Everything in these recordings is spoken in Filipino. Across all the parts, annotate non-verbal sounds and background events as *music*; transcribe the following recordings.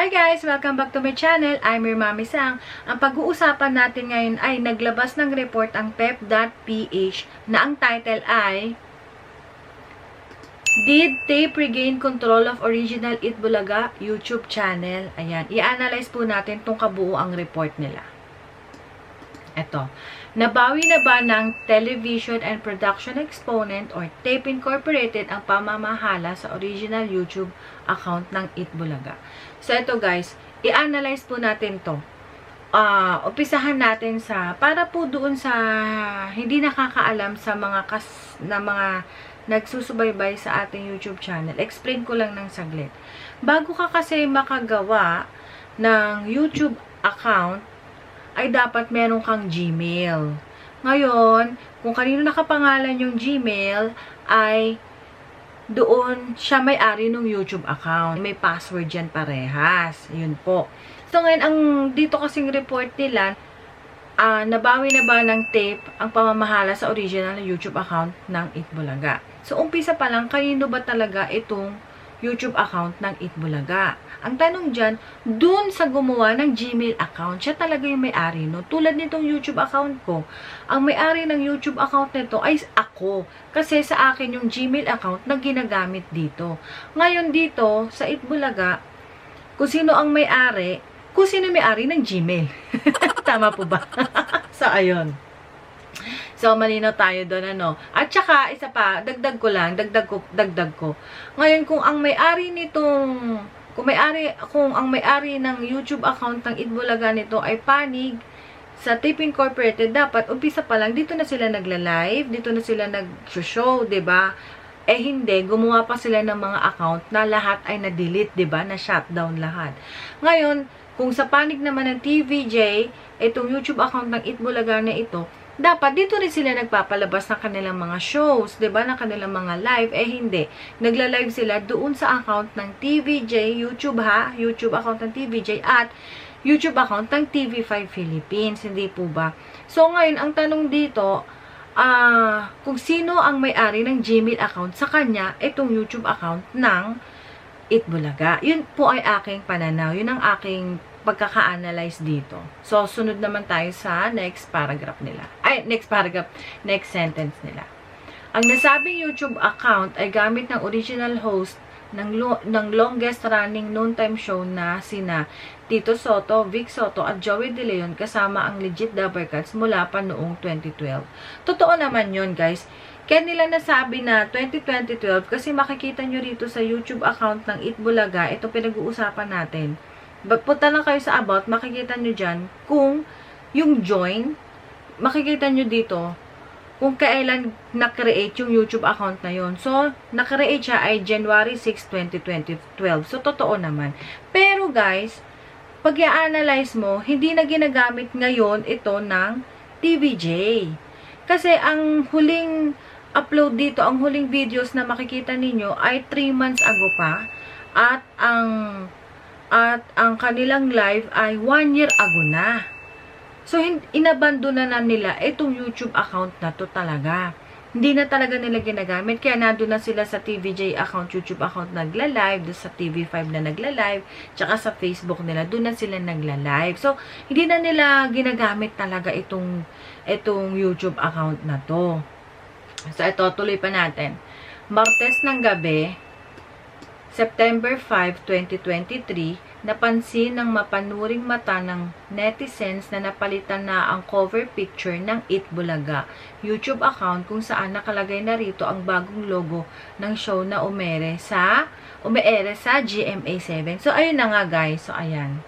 Hi guys! Welcome back to my channel. I'm your Mami Sang. Ang pag-uusapan natin ngayon ay naglabas ng report ang pep.ph na ang title ay Did tape regain control of original It Bulaga YouTube channel? Ayan. I-analyze po natin tong kabuuang report nila. Ito. Nabawi na ba ng Television and Production Exponent or Tape Incorporated ang pamamahala sa original YouTube account ng It Bulaga? So, ito guys, i-analyze po natin to. Ah, upisahan natin sa, para po doon sa hindi nakakaalam sa mga kas, na mga nagsusubaybay sa ating YouTube channel. Explain ko lang ng saglit. Bago ka kasi makagawa ng YouTube account, ay dapat meron kang Gmail. Ngayon, kung kanino nakapangalan yung Gmail, ay doon siya may-ari ng YouTube account. May password yan parehas. Yun po. So, ngayon, ang dito kasing report nila, ah nabawi na ba ng tape ang pamamahala sa original na YouTube account ng Itbulaga. So, umpisa pa lang, kanino ba talaga itong YouTube account ng Itbulaga? Ang tanong dyan, dun sa gumawa ng Gmail account, siya talaga yung may-ari no. Tulad nitong YouTube account ko, ang may-ari ng YouTube account nito ay ako. Kasi sa akin yung Gmail account na ginagamit dito. Ngayon dito, sa Itbulaga, kung sino ang may-ari, kung sino may-ari ng Gmail. *laughs* Tama po ba? *laughs* so, ayun. So, malinaw tayo doon, ano. At saka, isa pa, dagdag ko lang, dagdag ko, dagdag ko. Ngayon, kung ang may-ari nitong, kung may-ari, kung ang may-ari ng YouTube account ng Itbulaga nito ay panig sa Tape Incorporated, dapat, umpisa pa lang, dito na sila nagla-live, dito na sila nag-show, 'di ba? Eh, hindi, gumawa pa sila ng mga account na lahat ay na-delete, 'di ba? Na shutdown lahat. Ngayon, kung sa panig naman ng TVJ, itong YouTube account ng Itbulaga na ito, dapat dito rin sila nagpapalabas ng kanilang mga shows, 'di ba, ng kanilang mga live eh hindi. Nagla-live sila doon sa account ng TVJ YouTube ha, YouTube account ng TVJ at YouTube account ng TV5 Philippines, hindi po ba? So ngayon ang tanong dito, ah, kung sino ang may-ari ng Gmail account sa kanya itong YouTube account ng Itbulaga. Yun po ay aking pananaw. Yun ang aking pagkaka-analyze dito. So, sunod naman tayo sa next paragraph nila. Ay, next paragraph, next sentence nila. Ang nasabing YouTube account ay gamit ng original host ng, lo- ng longest running noontime show na sina Tito Soto, Vic Soto at Joey De Leon kasama ang legit Dabbercats mula pa noong 2012. Totoo naman yon guys. Kaya nila nasabi na 2012 kasi makikita nyo rito sa YouTube account ng Itbulaga, ito pinag-uusapan natin. Punta lang kayo sa about, makikita nyo dyan kung yung join, makikita nyo dito kung kailan na-create yung YouTube account na yon. So, na-create siya ay January 6, 2012. So, totoo naman. Pero guys, pag i-analyze mo, hindi na ginagamit ngayon ito ng TVJ. Kasi ang huling upload dito, ang huling videos na makikita ninyo ay 3 months ago pa. At ang at ang kanilang live ay 1 year ago na. So, inabandona na nila itong YouTube account na to talaga. Hindi na talaga nila ginagamit. Kaya nandun na sila sa TVJ account, YouTube account nagla-live, sa TV5 na nagla-live, tsaka sa Facebook nila, doon na sila nagla-live. So, hindi na nila ginagamit talaga itong, itong YouTube account na to. So, ito, tuloy pa natin. Martes ng gabi, September 5, 2023, napansin ng mapanuring mata ng netizens na napalitan na ang cover picture ng Itbulaga YouTube account kung saan nakalagay na rito ang bagong logo ng show na umere sa umeere sa GMA7. So, ayun na nga guys. So, ayan.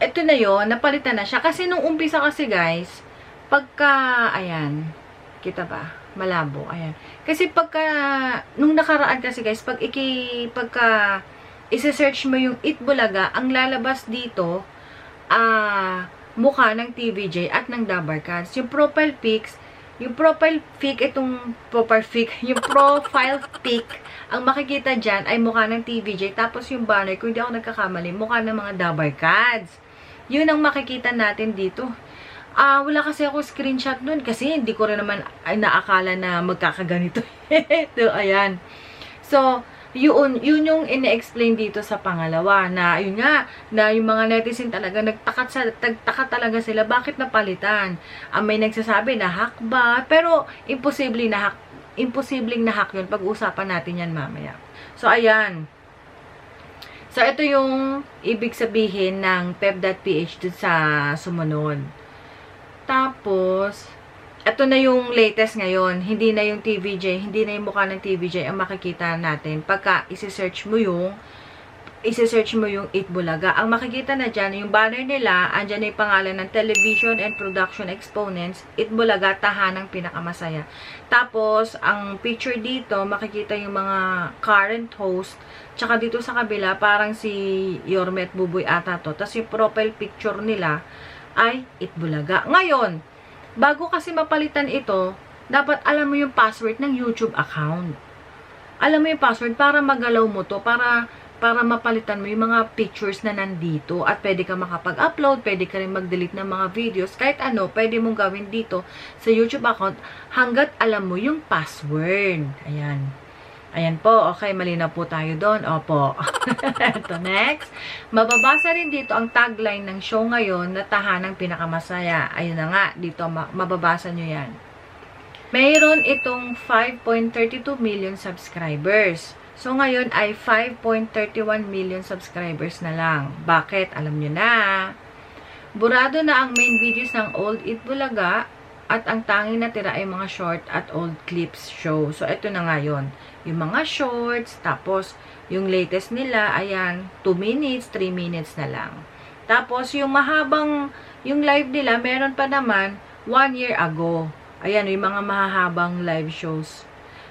Ito na yon napalitan na siya. Kasi nung umpisa kasi guys, pagka, ayan, kita ba? Malabo, ayan. Kasi pagka, nung nakaraan kasi guys, pag iki, pagka, isa-search mo yung Itbulaga, ang lalabas dito, ah, uh, mukha ng TVJ at ng Dabarcats. Yung profile pics, yung profile pic, itong profile pic, *laughs* yung profile pic, ang makikita dyan ay mukha ng TVJ. Tapos yung banner, kung hindi ako nagkakamali, mukha ng mga Dabarcats. Yun ang makikita natin dito. Uh, wala kasi ako screenshot nun kasi hindi ko rin naman ay naakala na magkakaganito. *laughs* Ito, ayan. So, yun, yun yung ine-explain dito sa pangalawa na yun nga, na yung mga netizen talaga nagtaka, sa, nagtaka talaga sila bakit napalitan. Ang may nagsasabi na hack ba? Pero imposible na hack, imposibleng na hack yun. Pag-uusapan natin yan mamaya. So ayan. So ito yung ibig sabihin ng pep.ph dun sa sumunod. Tapos, ito na yung latest ngayon. Hindi na yung TVJ, hindi na yung mukha ng TVJ ang makikita natin. Pagka isi-search mo yung isi-search mo yung Itbulaga. Ang makikita na dyan, yung banner nila, andyan na pangalan ng Television and Production Exponents, Itbulaga, tahanang pinakamasaya. Tapos, ang picture dito, makikita yung mga current host, tsaka dito sa kabila, parang si Yormet Buboy ata to. Tapos yung profile picture nila ay Itbulaga. Ngayon, bago kasi mapalitan ito, dapat alam mo yung password ng YouTube account. Alam mo yung password para magalaw mo to, para para mapalitan mo yung mga pictures na nandito at pwede ka makapag-upload, pwede ka rin mag-delete ng mga videos, kahit ano, pwede mong gawin dito sa YouTube account hanggat alam mo yung password. Ayan. Ayan po, okay, malinaw po tayo doon. Opo. *laughs* Ito, next. Mababasa rin dito ang tagline ng show ngayon na tahanang pinakamasaya. Ayun na nga, dito mababasa nyo yan. Mayroon itong 5.32 million subscribers. So, ngayon ay 5.31 million subscribers na lang. Bakit? Alam nyo na. Burado na ang main videos ng Old It Bulaga at ang tanging natira ay mga short at old clips show. So, ito na nga yun. Yung mga shorts, tapos yung latest nila, ayan, 2 minutes, 3 minutes na lang. Tapos, yung mahabang, yung live nila, meron pa naman 1 year ago. Ayan, yung mga mahahabang live shows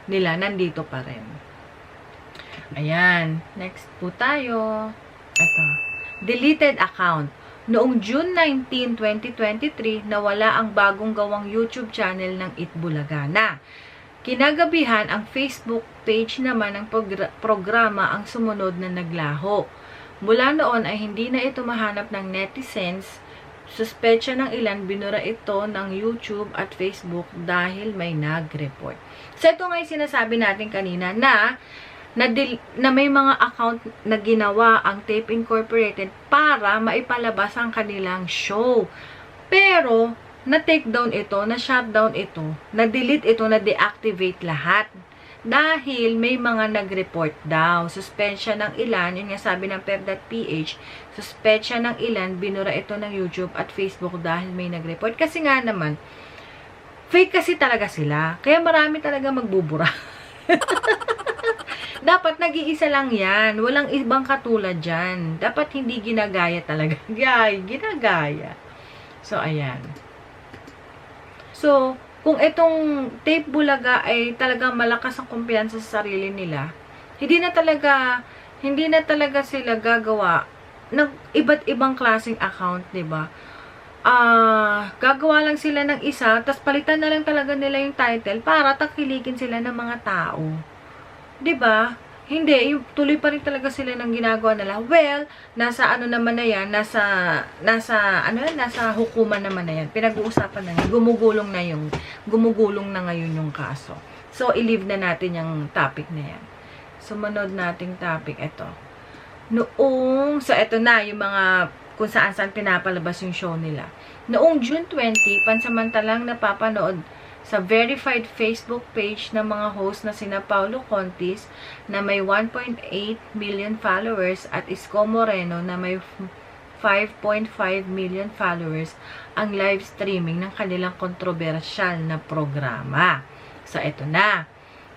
nila, nandito pa rin. Ayan. Next po tayo. Ito. Deleted account. Noong June 19, 2023, nawala ang bagong gawang YouTube channel ng Itbulaga na. Kinagabihan, ang Facebook page naman ng programa ang sumunod na naglaho. Mula noon ay hindi na ito mahanap ng netizens. Suspecha ng ilan, binura ito ng YouTube at Facebook dahil may nag-report. So, ito nga yung sinasabi natin kanina na na, na may mga account na ginawa ang Tape Incorporated para maipalabas ang kanilang show. Pero, na-take down ito, na-shutdown ito, na-delete ito, na-deactivate lahat. Dahil may mga nag-report daw. Suspensya ng ilan, yun nga sabi ng pep.ph, suspensya ng ilan, binura ito ng YouTube at Facebook dahil may nag-report. Kasi nga naman, fake kasi talaga sila. Kaya marami talaga magbubura. *laughs* Dapat nag-iisa lang yan. Walang ibang katulad dyan. Dapat hindi ginagaya talaga. *laughs* Gay, ginagaya. So, ayan. So, kung itong tape bulaga ay talagang malakas ang kumpiyansa sa sarili nila, hindi na talaga, hindi na talaga sila gagawa ng iba't ibang klaseng account, 'di ba? Ah, uh, gagawa lang sila ng isa, tapos palitan na lang talaga nila yung title para takiligin sila ng mga tao. 'Di ba? Hindi, tuloy pa rin talaga sila ng ginagawa nila. Well, nasa ano naman na yan, nasa, nasa, ano yan, nasa hukuman naman na yan. Pinag-uusapan na yan. Gumugulong na yung, gumugulong na ngayon yung kaso. So, i-leave na natin yung topic na yan. Sumunod nating topic, ito. Noong, so ito na, yung mga, kung saan saan pinapalabas yung show nila. Noong June 20, pansamantalang napapanood sa verified Facebook page ng mga host na sina Paulo Contis na may 1.8 million followers at Isko Moreno na may 5.5 million followers ang live streaming ng kanilang kontrobersyal na programa. So, ito na.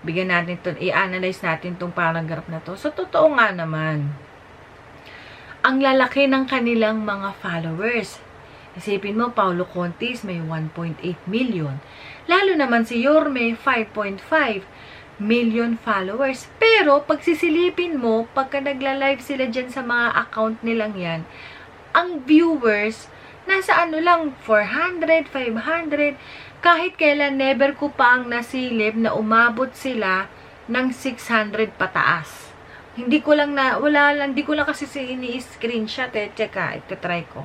Bigyan natin ito, i-analyze natin itong paragraph na to. So, totoo nga naman. Ang lalaki ng kanilang mga followers. Isipin mo, Paulo Contis may 1.8 million. Lalo naman si Yorme, 5.5 million followers. Pero, pag sisilipin mo, pagka nagla-live sila dyan sa mga account nilang yan, ang viewers, nasa ano lang, 400, 500, kahit kailan never ko pa ang nasilip na umabot sila ng 600 pataas. Hindi ko lang na, wala lang, hindi ko lang kasi ini-screenshot eh. Tsaka, ito try ko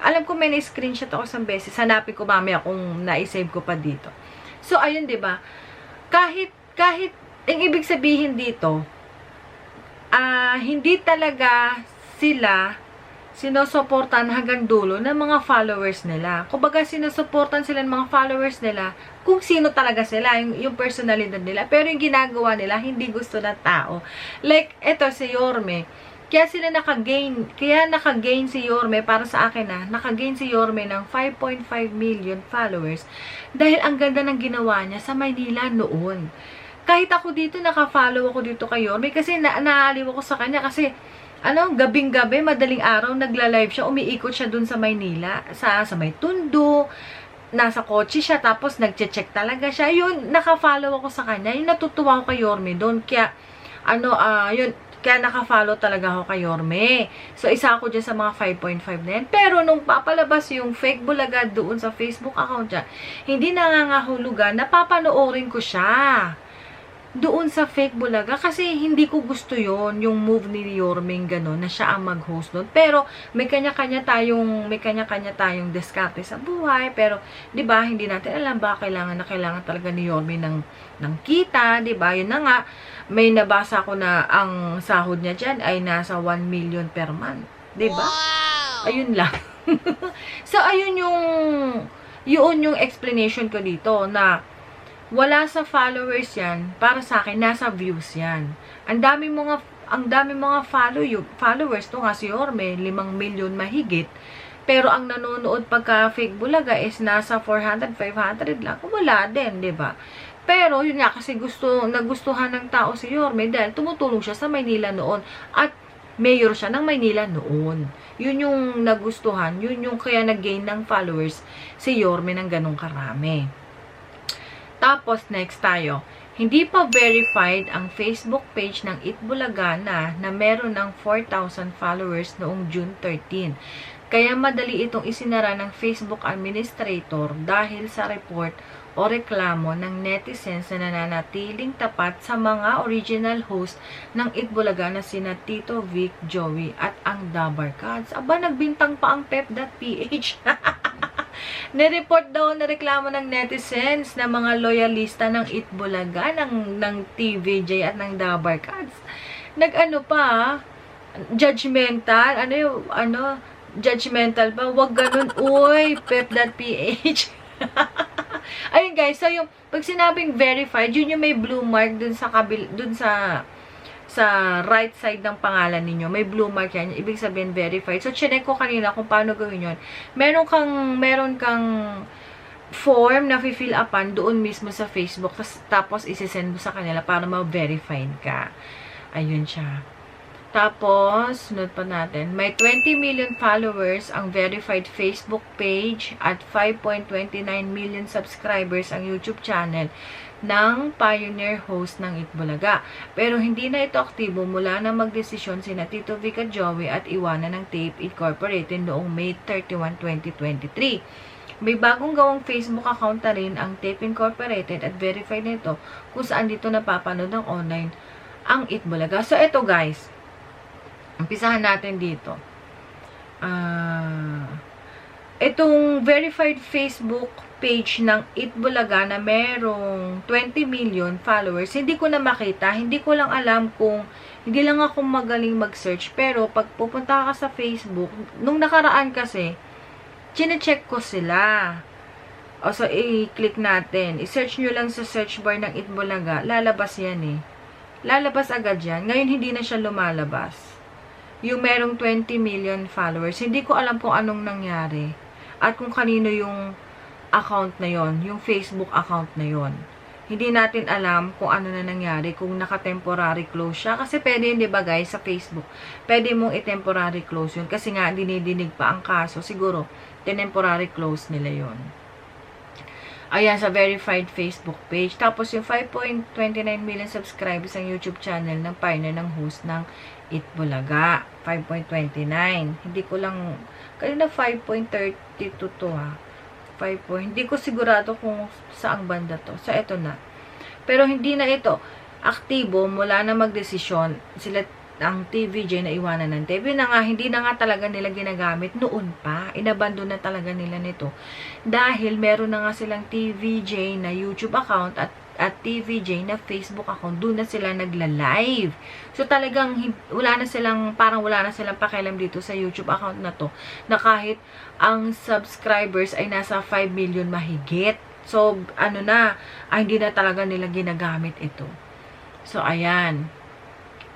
alam ko may na-screenshot ako isang beses. Hanapin ko mamaya kung na-save ko pa dito. So, ayun, ba? Kahit, kahit, ang ibig sabihin dito, ah hindi talaga sila sinusuportan hanggang dulo ng mga followers nila. Kumbaga, sinusuportan sila ng mga followers nila kung sino talaga sila, yung, yung personalidad nila. Pero yung ginagawa nila, hindi gusto ng tao. Like, eto si Yorme. Kaya sila nakagain, kaya nakagain si Yorme, para sa akin na, nakagain si Yorme ng 5.5 million followers dahil ang ganda ng ginawa niya sa Maynila noon. Kahit ako dito, naka-follow ako dito kay Yorme kasi na naaliw ako sa kanya kasi ano, gabing-gabi, madaling araw, nagla-live siya, umiikot siya dun sa Maynila, sa, sa may tundo, nasa kotse siya, tapos nagche-check talaga siya. Yun, naka-follow ako sa kanya. Yung natutuwa ako kay Yorme doon. Kaya, ano, ah, yun, kaya naka-follow talaga ako kay Yorme. So, isa ako dyan sa mga 5.5 na yan. Pero, nung papalabas yung fake bulaga doon sa Facebook account niya, hindi nangangahulugan, napapanoorin ko siya doon sa fake bulaga kasi hindi ko gusto yon yung move ni Yorming gano'n na siya ang mag-host doon. Pero may kanya-kanya tayong may kanya-kanya tayong diskarte sa buhay pero 'di ba hindi natin alam ba kailangan na kailangan talaga ni Yorming ng ng kita, 'di ba? Yun na nga may nabasa ko na ang sahod niya diyan ay nasa 1 million per month, 'di ba? Wow! Ayun lang. *laughs* so ayun yung yun yung explanation ko dito na wala sa followers yan, para sa akin, nasa views yan. Ang dami mga, ang dami mga follow, followers, to nga si Orme, 5 million mahigit. Pero ang nanonood pagka fake bulaga is nasa 400, 500 lang. Wala din, di ba? Pero, yun nga, kasi gusto, nagustuhan ng tao si Yorme dahil tumutulong siya sa Maynila noon. At mayor siya ng Maynila noon. Yun yung nagustuhan, yun yung kaya nag-gain ng followers si Yorme ng ganong karami. Tapos, next tayo. Hindi pa verified ang Facebook page ng Itbulaga na na meron ng 4,000 followers noong June 13. Kaya madali itong isinara ng Facebook administrator dahil sa report o reklamo ng netizens na nananatiling tapat sa mga original host ng Itbulaga na sina Tito Vic, Joey at ang Dabarkads. Aba, nagbintang pa ang pep.ph. *laughs* Nireport daw na reklamo ng netizens na mga loyalista ng Itbulaga, ng, ng TVJ at ng Dabar Cats. Nag-ano pa, judgmental, ano yung, ano, judgmental pa, wag ganun, uy, pep.ph. *laughs* Ayun guys, so yung, pag sinabing verified, yun yung may blue mark dun sa kabil, dun sa, sa right side ng pangalan ninyo, may blue mark yan. Ibig sabihin, verified. So, chinek ko kanina kung paano gawin yun. Meron kang, meron kang form na fill upan doon mismo sa Facebook. Tas, tapos, isisend mo sa kanila para ma-verified ka. Ayun siya. Tapos, sunod pa natin, may 20 million followers ang verified Facebook page at 5.29 million subscribers ang YouTube channel ng pioneer host ng Itbulaga. Pero hindi na ito aktibo mula na magdesisyon sina Tito Vic at Joey at iwanan ng Tape Incorporated noong May 31, 2023. May bagong gawang Facebook account na rin ang Tape Incorporated at verified nito kung saan dito napapanood ng online ang Itbulaga. So, ito guys, umpisahan natin dito. Ah... Uh, itong verified Facebook page ng Itbulaga na merong 20 million followers, hindi ko na makita. Hindi ko lang alam kung, hindi lang ako magaling mag-search. Pero, pag pupunta ka sa Facebook, nung nakaraan kasi, chinecheck ko sila. O, so, i-click natin. I-search nyo lang sa search bar ng Itbulaga. Lalabas yan eh. Lalabas agad yan. Ngayon, hindi na siya lumalabas. Yung merong 20 million followers. Hindi ko alam kung anong nangyari. At kung kanino yung account na yon, yung Facebook account na yon. Hindi natin alam kung ano na nangyari, kung naka-temporary close siya. Kasi pwede yun, di ba guys, sa Facebook. Pwede mong i-temporary close yun. Kasi nga, dinidinig pa ang kaso. Siguro, temporary close nila yon. Ayan, sa verified Facebook page. Tapos, yung 5.29 million subscribers ang YouTube channel ng partner ng host ng Itbulaga. 5.29. Hindi ko lang, kanina 5.32 to ha. 5 po. Hindi ko sigurado kung saang banda to. So, ito na. Pero hindi na ito aktibo mula na magdesisyon sila ang TVJ na iwanan ng TV na nga, hindi na nga talaga nila ginagamit noon pa. Inabandon na talaga nila nito. Dahil meron na nga silang TVJ na YouTube account at at TVJ na Facebook account. Doon na sila nagla-live. So talagang wala na silang, parang wala na silang pakialam dito sa YouTube account na to. Na kahit ang subscribers ay nasa 5 million mahigit. So ano na, ay hindi na talaga nila ginagamit ito. So ayan.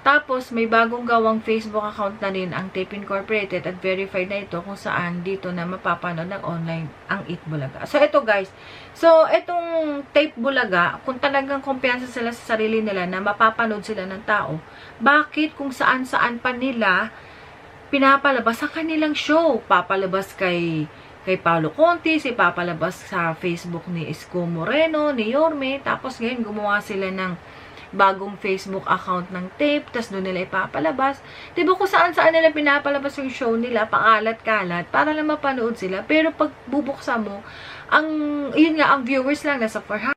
Tapos, may bagong gawang Facebook account na rin ang Tape Incorporated at verified na ito kung saan dito na mapapanood ng online ang Eat Bulaga. So, ito guys. So, itong Tape Bulaga, kung talagang kumpiyansa sila sa sarili nila na mapapanood sila ng tao, bakit kung saan-saan pa nila pinapalabas sa kanilang show? Papalabas kay kay Paolo Contis, ipapalabas sa Facebook ni Isko Moreno, ni Yorme, tapos ngayon gumawa sila ng bagong Facebook account ng tape, tas doon nila ipapalabas. Di ba kung saan saan nila pinapalabas yung show nila, pakalat-kalat, para lang mapanood sila. Pero pag bubuksan mo, ang, yun nga, ang viewers lang nasa 400.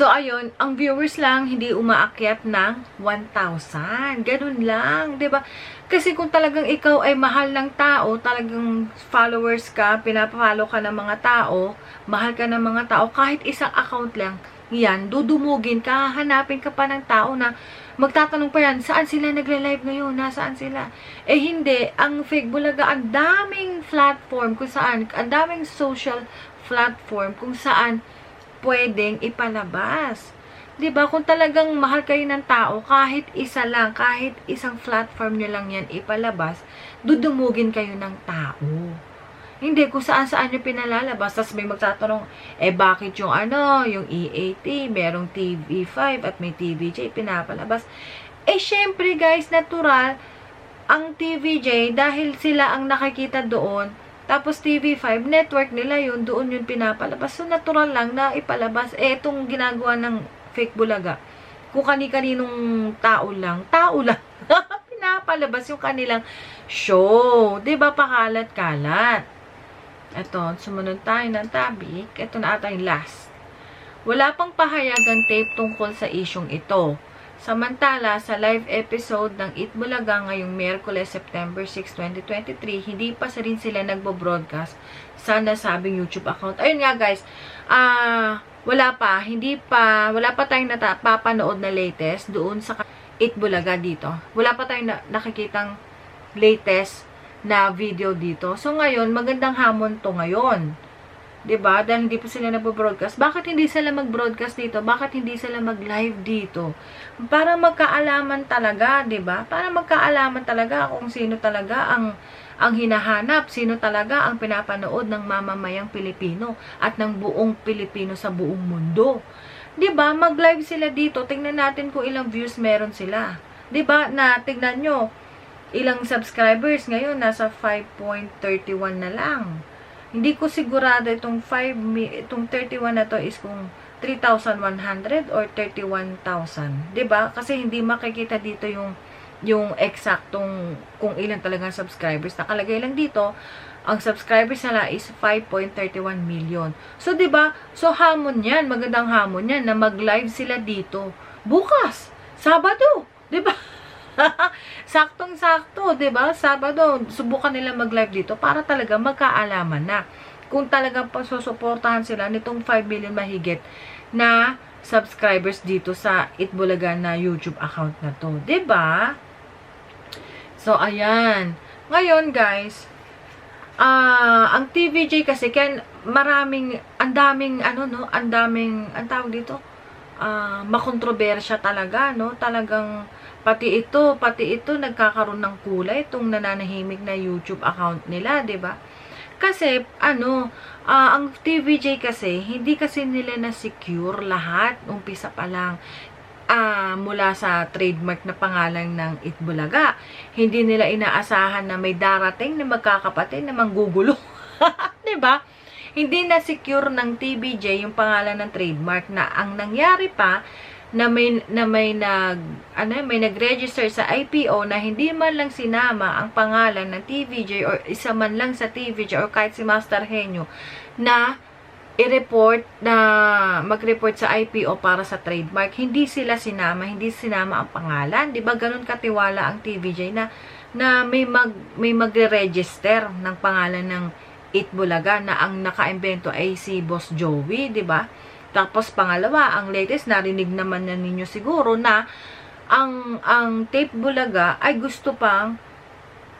So, ayun, ang viewers lang hindi umaakyat ng 1,000. Ganun lang, ba? Kasi kung talagang ikaw ay mahal ng tao, talagang followers ka, pinapfollow ka ng mga tao, mahal ka ng mga tao, kahit isang account lang, yan, dudumugin ka, hanapin ka pa ng tao na magtatanong pa yan, saan sila nagle-live ngayon, nasaan sila? Eh hindi, ang fake bulaga, ang daming platform kung saan, ang daming social platform kung saan pwedeng ipalabas. 'Di ba Kung talagang mahal kayo ng tao, kahit isa lang, kahit isang platform nyo lang yan ipalabas, dudumugin kayo ng tao. Hindi, kung saan saan nyo pinalalabas. Tapos may magtatanong, eh bakit yung ano, yung EAT, merong TV5 at may TVJ pinapalabas. Eh syempre guys, natural, ang TVJ, dahil sila ang nakikita doon, tapos TV5, network nila yun, doon yun pinapalabas. So, natural lang na ipalabas. Eh, itong ginagawa ng fake bulaga, kung kani-kaninong tao lang, tao lang, *laughs* pinapalabas yung kanilang show. 'Di ba pakalat-kalat? Ito, sumunod tayo ng topic. Ito na ata yung last. Wala pang pahayagang tape tungkol sa isyong ito. Samantala, sa live episode ng Eat Bulaga ngayong Miyerkules, September 6, 2023, hindi pa sa rin sila nagbo-broadcast sa nasabing YouTube account. Ayun nga guys, ah, wala pa, hindi pa, wala pa tayong napapanood na latest doon sa Eat Bulaga dito. Wala pa tayong na, nakikitang latest na video dito. So, ngayon, magandang hamon to ngayon. ba? Dahil hindi pa sila nagbo-broadcast. Bakit hindi sila mag-broadcast dito? Bakit hindi sila mag-live dito? Para magkaalaman talaga, ba? Para magkaalaman talaga kung sino talaga ang ang hinahanap, sino talaga ang pinapanood ng mamamayang Pilipino at ng buong Pilipino sa buong mundo. 'Di ba? Mag-live sila dito. Tingnan natin kung ilang views meron sila. 'Di ba? Na tingnan nyo, ilang subscribers ngayon nasa 5.31 na lang. Hindi ko sigurado itong 5 mi- itong 31 na to is kung 3,100 or 31,000. 'Di ba? Kasi hindi makikita dito yung yung eksaktong kung ilan talagang subscribers. Nakalagay lang dito, ang subscribers nila is 5.31 million. So, 'di ba? So hamon 'yan, magandang hamon 'yan na mag-live sila dito bukas, Sabado, 'di ba? *laughs* *laughs* Saktong-sakto, 'di ba? Sabado, subukan nila mag-live dito para talaga magkaalaman na kung talagang pasusuportahan sila nitong 5 million mahigit na subscribers dito sa Itbulaga na YouTube account na to, ba? So ayan. Ngayon, guys, ah, ang TVJ kasi kan maraming ang daming ano no, ang daming ang tawag dito, ah, makontrobersya talaga, no? Talagang pati ito, pati ito nagkakaroon ng kulay itong nananahimik na YouTube account nila, 'di ba? Kasi ano, ah, ang TVJ kasi hindi kasi nila na secure lahat umpisa pa lang ah, mula sa trademark na pangalan ng Itbulaga. Hindi nila inaasahan na may darating na magkakapatid na manggugulo. *laughs* 'Di ba? Hindi na secure ng TBJ yung pangalan ng trademark na ang nangyari pa na may na may nag ano may nag-register sa IPO na hindi man lang sinama ang pangalan ng TVJ or isa man lang sa TVJ or kahit si Master Henyo na i-report na mag-report sa IPO para sa trademark. Hindi sila sinama hindi sinama ang pangalan. 'di ba ganun katiwala ang TVJ na na may mag may magre-register ng pangalan ng Itbulaga na ang nakaimbento ay si Boss Joey 'di ba Tapos pangalawa, ang latest narinig naman na ninyo siguro na ang ang tape bulaga ay gusto pang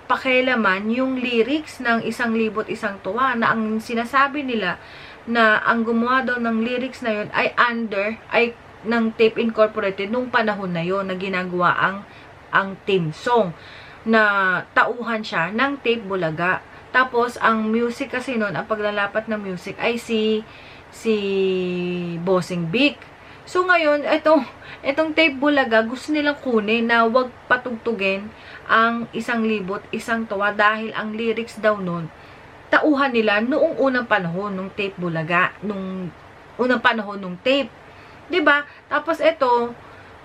pakialaman yung lyrics ng isang libot isang tuwa na ang sinasabi nila na ang gumawa daw ng lyrics na yun ay under ay ng tape incorporated nung panahon na yon na ginagawa ang ang team song na tauhan siya ng tape bulaga. Tapos ang music kasi noon ang paglalapat ng music ay si si Bossing Big so ngayon etong etong tape bulaga gusto nilang kunin na wag patugtugin ang isang libot, isang tuwa dahil ang lyrics daw nun, tauhan nila noong unang panahon nung tape bulaga, nung unang panahon nung tape. 'Di ba? Tapos ito,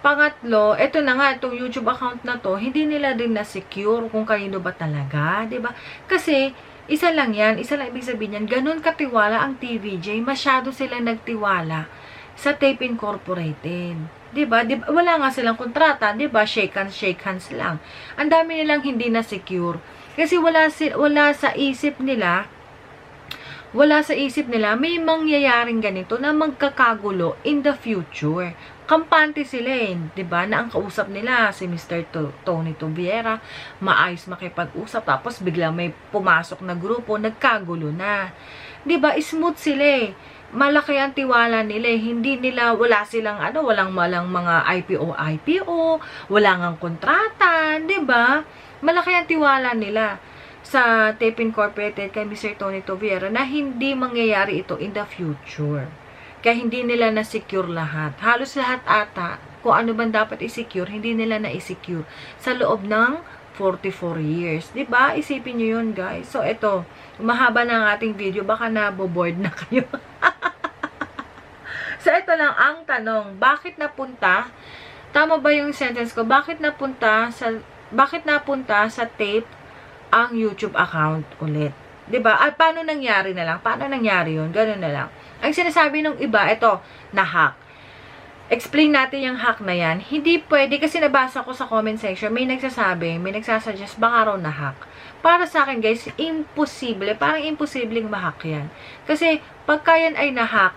pangatlo, ito na nga itong YouTube account na to, hindi nila din na secure kung kanino ba talaga, 'di ba? Kasi isa lang 'yan, isa lang ibig sabihin niyan, ganun katiwala ang TVJ, masyado sila nagtiwala sa Tape Incorporated. 'Di ba? Diba? Wala nga silang kontrata, 'di ba? Shake hands, shake hands lang. Ang dami nilang hindi na secure. Kasi wala si wala sa isip nila wala sa isip nila may mangyayaring ganito na magkakagulo in the future. Kampante sila eh, 'di ba? Na ang kausap nila si Mr. To Tony Tubiera, maayos makipag-usap tapos bigla may pumasok na grupo, nagkagulo na. 'Di ba? Smooth sila eh malaki ang tiwala nila. eh. Hindi nila, wala silang, ano, walang malang mga IPO, IPO, wala ngang kontrata, 'di ba Malaki ang tiwala nila sa Tape Incorporated kay Mr. Tony Toviera na hindi mangyayari ito in the future. Kaya hindi nila na-secure lahat. Halos lahat ata, kung ano bang dapat i-secure, hindi nila na-secure sa loob ng 44 years. ba Isipin nyo yun, guys. So, ito, mahaba na ang ating video. Baka na-board na kayo. *laughs* so, ito lang ang tanong. Bakit napunta? Tama ba yung sentence ko? Bakit napunta sa bakit napunta sa tape ang YouTube account ulit? 'Di ba? At paano nangyari na lang? Paano nangyari 'yun? Ganun na lang. Ang sinasabi ng iba, ito, na-hack. Explain natin yung hack na yan. Hindi pwede, kasi nabasa ko sa comment section, may nagsasabi, may nagsasuggest, baka raw na-hack. Para sa akin, guys, imposible. Parang imposibleng ma-hack yan. Kasi, pagka yan ay na-hack,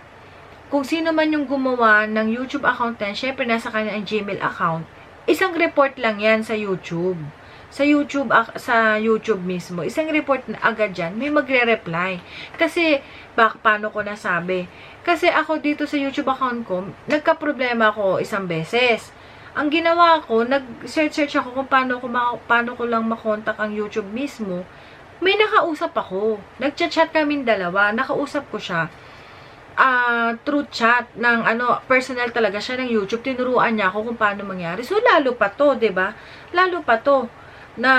kung sino man yung gumawa ng YouTube account yan, syempre nasa kanya ang Gmail account, isang report lang yan sa YouTube sa YouTube sa YouTube mismo, isang report na agad dyan, may magre-reply. Kasi, bak, paano ko nasabi? Kasi ako dito sa YouTube account ko, nagka-problema ako isang beses. Ang ginawa ko, nag-search-search ako kung paano ko, paano ko lang makontak ang YouTube mismo. May nakausap ako. Nagchat-chat kami dalawa. Nakausap ko siya. Uh, through chat ng ano, personal talaga siya ng YouTube. Tinuruan niya ako kung paano mangyari. So, lalo pa to, ba diba? Lalo pa to na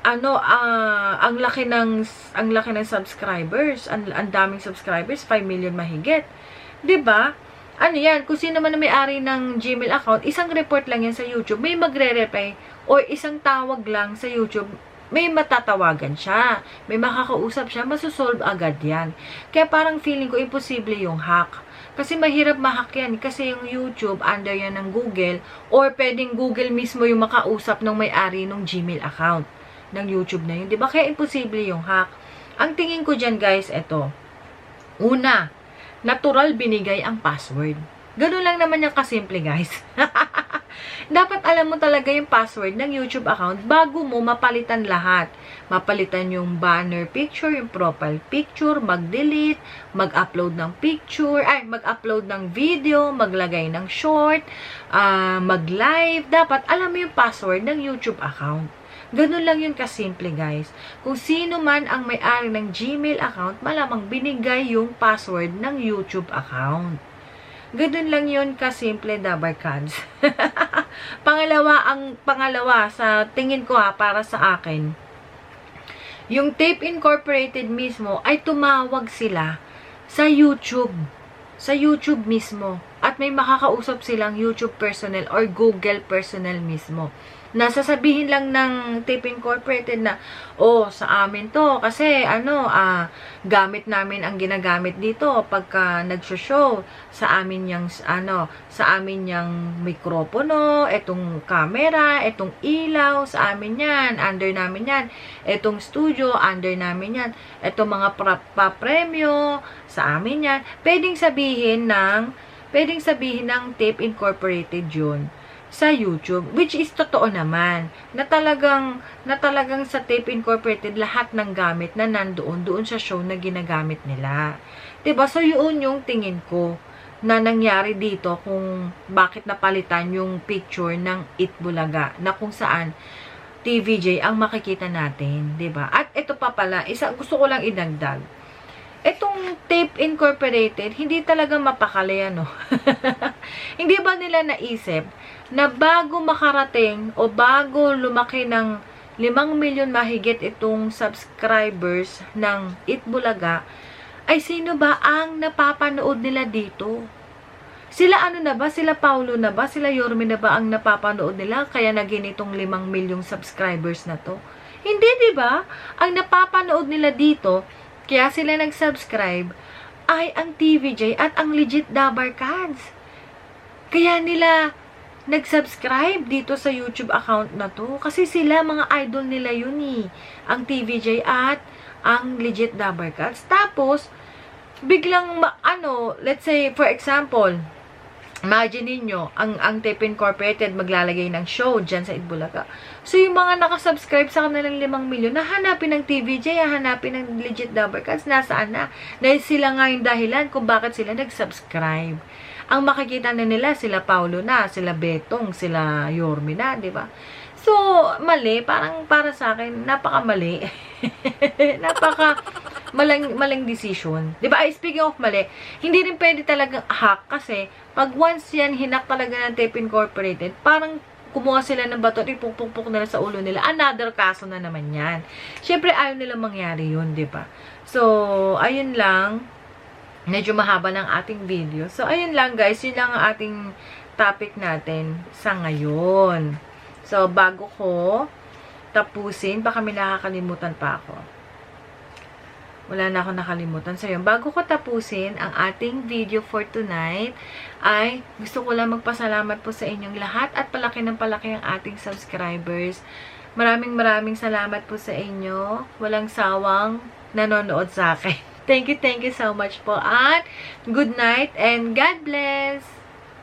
ano uh, ang laki ng ang laki ng subscribers, ang, ang daming subscribers, 5 million mahigit. 'Di ba? Ano 'yan? Kung sino man may-ari ng Gmail account, isang report lang 'yan sa YouTube, may magre-reply or isang tawag lang sa YouTube, may matatawagan siya, may makakausap siya, masosolve agad 'yan. Kaya parang feeling ko imposible yung hack. Kasi mahirap mahack yan. Kasi yung YouTube, under yan ng Google. Or pwedeng Google mismo yung makausap ng may-ari ng Gmail account ng YouTube na yun. Di ba? Kaya imposible yung hack. Ang tingin ko dyan guys, ito. Una, natural binigay ang password. Ganun lang naman yung kasimple guys. *laughs* Dapat alam mo talaga yung password ng YouTube account bago mo mapalitan lahat. Mapalitan yung banner picture, yung profile picture, mag-delete, mag-upload ng picture, ay, mag-upload ng video, maglagay ng short, uh, mag-live. Dapat alam mo yung password ng YouTube account. Ganun lang yun kasimple guys. Kung sino man ang may-ari ng Gmail account, malamang binigay yung password ng YouTube account. Ganun lang yun kasimple, Dabarkads. *laughs* pangalawa, ang pangalawa, sa tingin ko ha, para sa akin, yung Tape Incorporated mismo ay tumawag sila sa YouTube. Sa YouTube mismo. At may makakausap silang YouTube personnel or Google personnel mismo. Nasasabihin lang ng Tape Incorporated na, oh, sa amin to. Kasi, ano, ah, gamit namin ang ginagamit dito pagka nag-show. Sa amin yung, ano, sa amin yung mikropono, etong camera, etong ilaw, sa amin yan. Under namin yan. Etong studio, under namin yan. Etong mga pa-premyo, sa amin yan. Pwedeng sabihin ng, pwedeng sabihin ng Tape Incorporated yun sa YouTube, which is totoo naman, na talagang, na talagang sa Tape Incorporated, lahat ng gamit na nandoon, doon sa show na ginagamit nila. ba So, yun yung tingin ko na nangyari dito kung bakit napalitan yung picture ng Itbulaga, na kung saan TVJ ang makikita natin, 'di ba At ito pa pala, isa, gusto ko lang idagdag. Itong Tape Incorporated, hindi talaga mapakali, ano? *laughs* hindi ba nila naisip na bago makarating o bago lumaki ng 5 milyon mahigit itong subscribers ng Itbulaga, ay sino ba ang napapanood nila dito? Sila ano na ba? Sila Paulo na ba? Sila Yorme na ba ang napapanood nila? Kaya naging itong 5 milyong subscribers na to? Hindi, di ba? Ang napapanood nila dito, kaya sila nag-subscribe, ay ang TVJ at ang legit Dabar Cards. Kaya nila nag-subscribe dito sa YouTube account na to. Kasi sila, mga idol nila yun eh. Ang TVJ at ang legit Dabar Cards. Tapos, biglang, ano, let's say, for example, imagine ninyo, ang, ang Tape Incorporated maglalagay ng show dyan sa Itbulaga. So, yung mga nakasubscribe sa kanilang 5 milyon, nahanapin ng TVJ, hahanapin ng legit Dabar Cards, nasaan na? Dahil sila nga yung dahilan kung bakit sila nag-subscribe ang makikita na nila sila Paulo na, sila Betong, sila Yormi na, 'di ba? So, mali, parang para sa akin napakamali. *laughs* napaka maling maling decision. ba? Ay speaking of mali, hindi rin pwede talagang hack kasi pag once yan hinak talaga ng Tape Incorporated, parang kumuha sila ng bato at ipukpukpuk nila sa ulo nila. Another kaso na naman yan. Siyempre, ayaw nila mangyari yun, di ba? So, ayun lang medyo mahaba ng ating video. So, ayun lang guys. Yun lang ang ating topic natin sa ngayon. So, bago ko tapusin, baka may nakakalimutan pa ako. Wala na ako nakalimutan. So, yun. Bago ko tapusin ang ating video for tonight, ay gusto ko lang magpasalamat po sa inyong lahat at palaki ng palaki ang ating subscribers. Maraming maraming salamat po sa inyo. Walang sawang nanonood sa akin. *laughs* Thank you, thank you so much po. At good night and God bless!